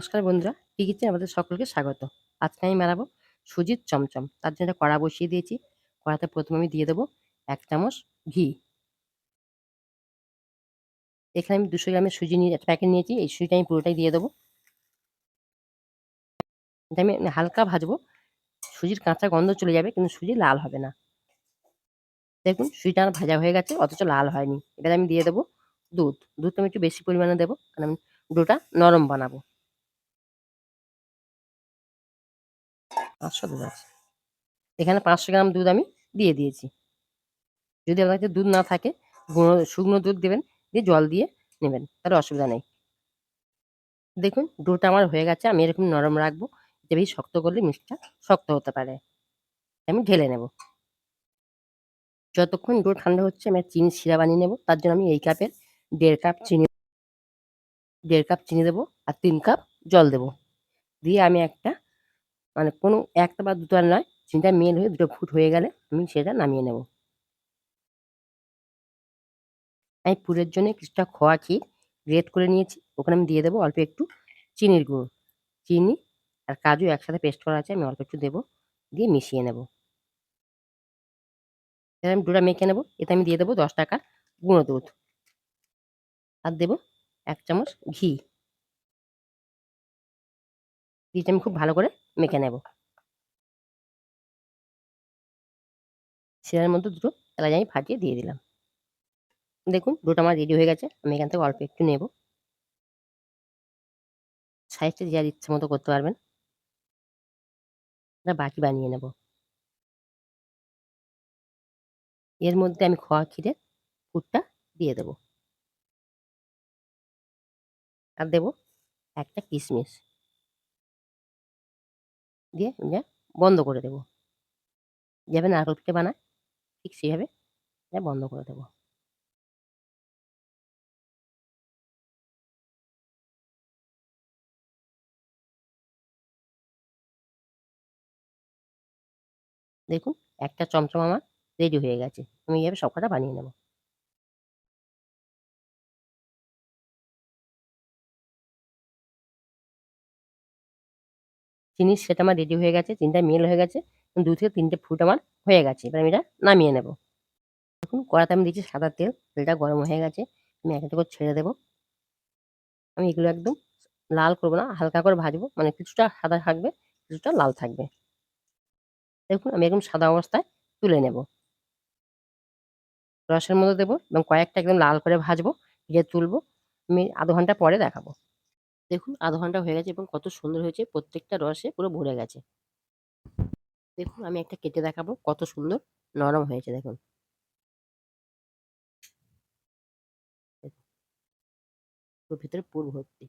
নমস্কার বন্ধুরা টিকিতে আমাদের সকলকে স্বাগত। আজকে আমি বানাবো সুজির চমচম। তার জন্য কড়া বসিয়ে দিয়েছি। কড়াতে প্রথমে আমি দিয়ে দেবো এক চামচ ঘি। এখানে আমি দুশো গ্রামের সুজি নিয়ে প্যাকেট নিয়েছি। এই সুজিটা আমি পুরোটাই দিয়ে দেবো। এটা আমি হালকা ভাজবো। সুজির কাঁচা গন্ধ চলে যাবে, কিন্তু সুজি লাল হবে না। দেখুন, সুজিটা আমার ভাজা হয়ে গেছে, অথচ লাল হয়নি। এবার আমি দিয়ে দেবো দুধ। দুধটা আমি একটু বেশি পরিমাণে দেবো, কারণ আমি ডোটা নরম বানাবো। পাঁচশো দুধ আছে। এখানে পাঁচশো গ্রাম দুধ আমি দিয়ে দিয়েছি। যদি আপনার কাছে দুধ না থাকে, গুঁড়ো, শুকনো দুধ দেবেন, দিয়ে জল দিয়ে নেবেন, তাহলে অসুবিধা নেই। দেখুন ডোটা আমার হয়ে গেছে, আমি এরকম নরম রাখব যে বেশি শক্ত করলে মিষ্টিটা শক্ত হতে পারে। আমি ঢেলে নেব। যতক্ষণ ডো ঠান্ডা হচ্ছে, আমি চিনি, শিরা বানিয়ে নেব, তার জন্য আমি এই কাপের দেড় কাপ চিনি, দেড় কাপ চিনি দেবো, আর তিন কাপ জল দেবো। দিয়ে আমি একটা মানে কোনো একটা বা দুটো নয় চিনিটা মেল হয়ে দুটো ফুট হয়ে গেলে আমি সেটা নামিয়ে নেব। আমি পুরের জন্য কিছুটা খোয়া ক্ষীর গ্রেট করে নিয়েছি, ওখানে আমি দিয়ে দেবো অল্প একটু চিনির গুঁড়ো। চিনি আর কাজু একসাথে পেস্ট করা আছে, আমি অল্প একটু দেবো, দিয়ে মিশিয়ে নেব। এবার আমি ডোটা মেখে নেব, এতে আমি দিয়ে দেবো দশ টাকা গুঁড়ো দুধ। আর দেবো এক চামচ ঘি। ঘিটা আমি খুব ভালো করে মেখে নেব। শিরার মধ্যে দুটো এলাচ আমি ফাটিয়ে দিয়ে দিলাম। দেখুন দুটো আমার রেডি হয়ে গেছে। আমি এখান থেকে অল্প একটু নেব। সাইজটা যার ইচ্ছে মতো করতে পারবেন। বাকি বানিয়ে নেব। এর মধ্যে আমি খোয়া ক্ষীরের পুরটা দিয়ে দেব। আর দেব একটা কিশমিশ। দিয়ে বন্ধ করে দেব। যেভাবে নারকেল পিঠে বানায় ঠিক সেইভাবে বন্ধ করে দেবো। দেখুন, একটা চমচম আমার রেডি হয়ে গেছে। আমি এইভাবে সবকটা বানিয়ে নেব। জিনিস সেটা আমার রেডি হয়ে গেছে, তিনটা মেল হয়ে গেছে, দু থেকে তিনটে ফুট আমার হয়ে গেছে। এবার আমি এটা নামিয়ে নেব। দেখুন, কড়াতে আমি দিচ্ছি সাদা তেল, তেলটা গরম হয়ে গেছে, আমি একটা করে ছেড়ে দেবো। আমি এগুলো একদম লাল করব না, হালকা করে ভাজবো মানে কিছুটা সাদা থাকবে, কিছুটা লাল থাকবে। দেখুন, আমি একদম সাদা অবস্থায় তুলে নেব। রসের মধ্যে দেবো এবং কয়েকটা একদম লাল করে ভাজবো ভেজে তুলবো। আমি আধ ঘণ্টা পরে দেখাবো। দেখুন আধ ঘণ্টা হয়ে গেছে এবং কত সুন্দর হয়েছে, প্রত্যেকটা রসে পুরো ভরে গেছে। দেখুন আমি একটা কেটে দেখাবো কত সুন্দর নরম হয়েছে, দেখুন। ভিতরে পুর ভর্তি।